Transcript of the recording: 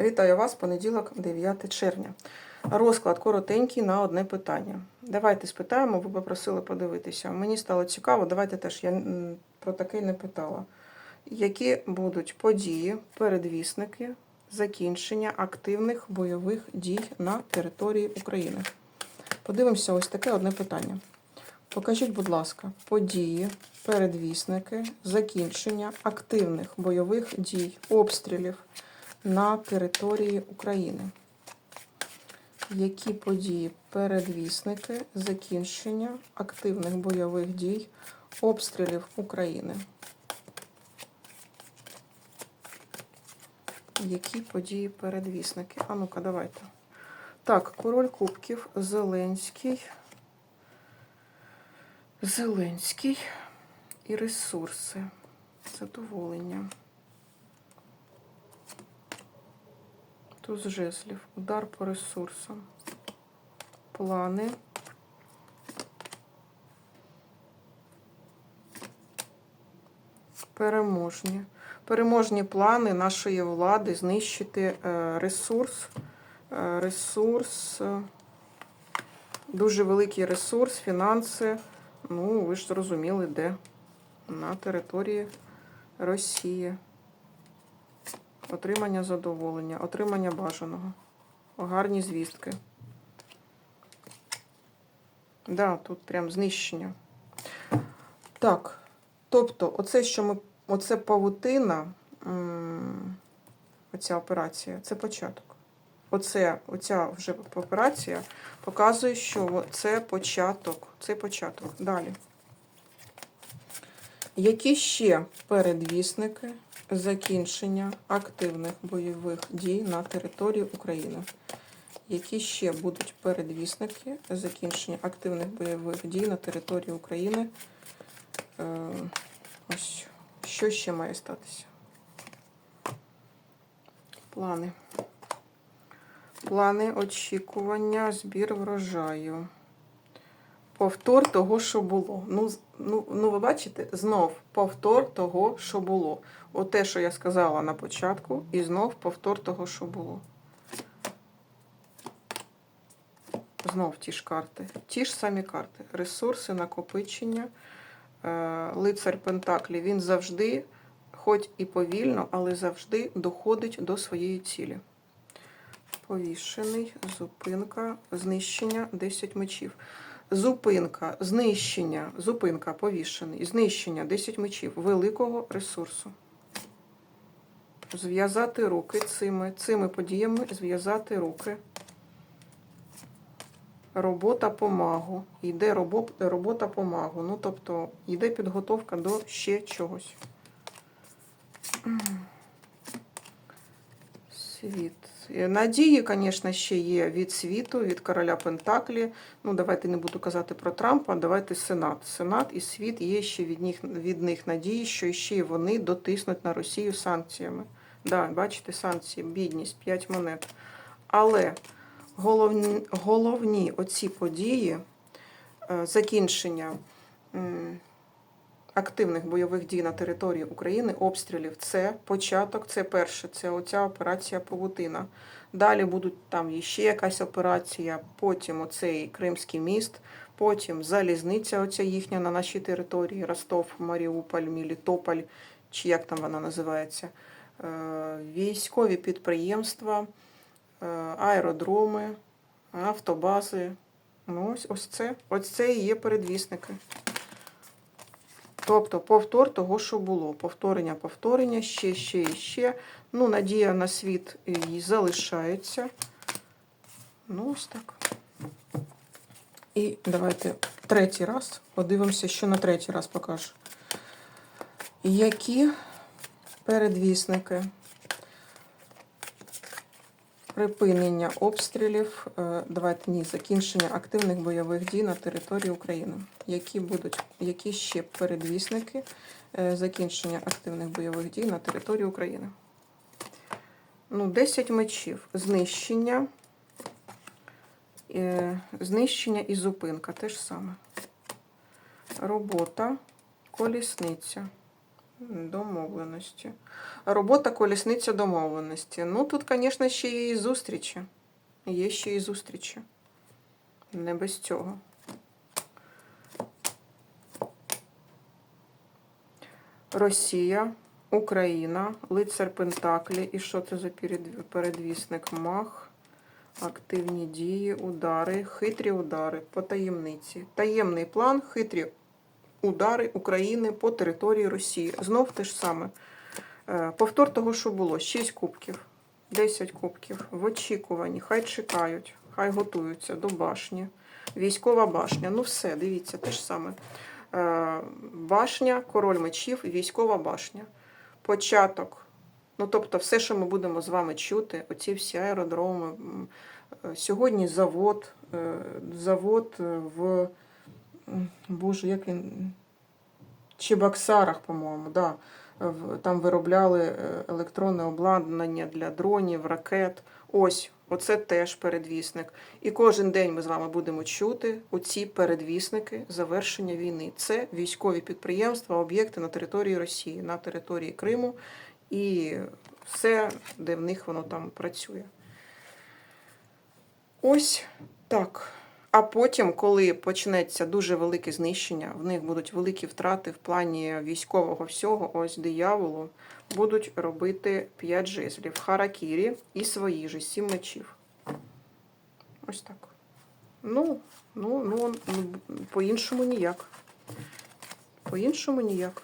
Вітаю вас, понеділок, 9 червня. Розклад коротенький на одне питання. Давайте спитаємо, ви попросили подивитися. Мені стало цікаво, давайте теж я про таке не питала. Які будуть події, передвісники закінчення активних бойових дій на території України? Подивимося ось таке одне питання. Покажіть, будь ласка, події, передвісники, закінчення активних бойових дій, обстрілів на території України. Які події, передвісники, закінчення активних бойових дій, обстрілів України? Які події, передвісники? А ну-ка, давайте. Так, король кубків, Зеленський. Зеленський і ресурси. Задоволення. Туз жезлів. Удар по ресурсам. Плани. Переможні. Переможні плани нашої влади знищити е, ресурс. Е, Ресурс. е, Дуже великий ресурс, фінанси. Ну, ви ж зрозуміли, де? На території Росії. Отримання задоволення, отримання бажаного. Гарні звістки. Да, тут прям знищення. Так. Тобто, оце, що ми. Оце павутина, оця операція, це початок. Оце, оця вже операція показує, що це початок. Це початок. Далі. Які ще передвісники закінчення активних бойових дій на території України? Які ще будуть передвісники закінчення активних бойових дій на території України? Е, Ось, що ще має статися? Плани. Плани очікування, збір врожаю. Повтор того, що було. Ну, ну, ну, ви бачите, знов повтор того, що було. Оте, що я сказала на початку, і знов повтор того, що було. Знов ті ж карти. Ті ж самі карти. Ресурси, накопичення. Е, Лицар Пентаклі. Він завжди, хоч і повільно, але завжди доходить до своєї цілі. Повішений, зупинка, знищення, 10 мечів. Зупинка, знищення, зупинка, повішений, знищення, 10 мечів, великого ресурсу. Зв'язати руки цими, цими подіями зв'язати руки. Робота помагу. Йде робо- робота помагу. Ну, тобто, йде підготовка до ще чогось. Світ. Е, Надії, звісно, ще є від світу, від короля Пентаклі. Ну, давайте не буду казати про Трампа, давайте Сенат. Сенат і світ є ще від них, від них надії, що ще й вони дотиснуть на Росію санкціями. Да, бачите, санкції, бідність, 5 монет. Але головні, головні оці події, е, закінчення активних бойових дій на території України, обстрілів, це початок, це перше, це оця операція Павутина. Далі будуть там ще якась операція, потім оцей Кримський міст, потім залізниця, оця їхня на нашій території, Ростов, Маріуполь, Мілітополь, чи як там вона називається, е, військові підприємства, е, аеродроми, автобази. Ну, ось, ось це. Ось це і є передвісники. Тобто повтор того, що було. Повторення, повторення, ще, ще і ще. Ну, надія на світ і залишається. Ну, ось так. І давайте третій раз подивимося, що на третій раз покажу. Які передвісники припинення обстрілів, е, давайте ні, закінчення активних бойових дій на території України. Які будуть, які ще передвісники е, закінчення активних бойових дій на території України? Ну, 10 мечів. Знищення, е, знищення і зупинка те ж саме. Робота, колісниця. Домовленості. Робота колісниця домовленості. Ну, тут, звісно, ще є і зустрічі. Є ще і зустрічі. Не без цього. Росія, Україна, лицар Пентаклі. І що це за передвісник? Мах, активні дії, удари, хитрі удари по таємниці. Таємний план, хитрі удари України по території Росії. Знов те ж саме. Е, Повтор того, що було. 6 кубків, 10 кубків. В очікуванні. Хай чекають, хай готуються до башні. Військова башня. Ну все, дивіться, те ж саме. Е, Башня, король мечів, військова башня. Початок. Ну, тобто, все, що ми будемо з вами чути, оці всі аеродроми. е, Сьогодні завод, завод в Боже, як він. Чебоксарах, по-моєму, да. Там виробляли е, електронне обладнання для дронів, ракет. Ось, оце теж передвісник. І кожен день ми з вами будемо чути оці передвісники завершення війни. Це військові підприємства, об'єкти на території Росії, на території Криму і все, де в них воно там працює. Ось так. А потім, коли почнеться дуже велике знищення, в них будуть великі втрати в плані військового всього, ось дияволу, будуть робити 5 жезлів, харакірі і свої ж сім мечів. Ось так. Ну, ну, ну, ну, по-іншому ніяк. По-іншому ніяк.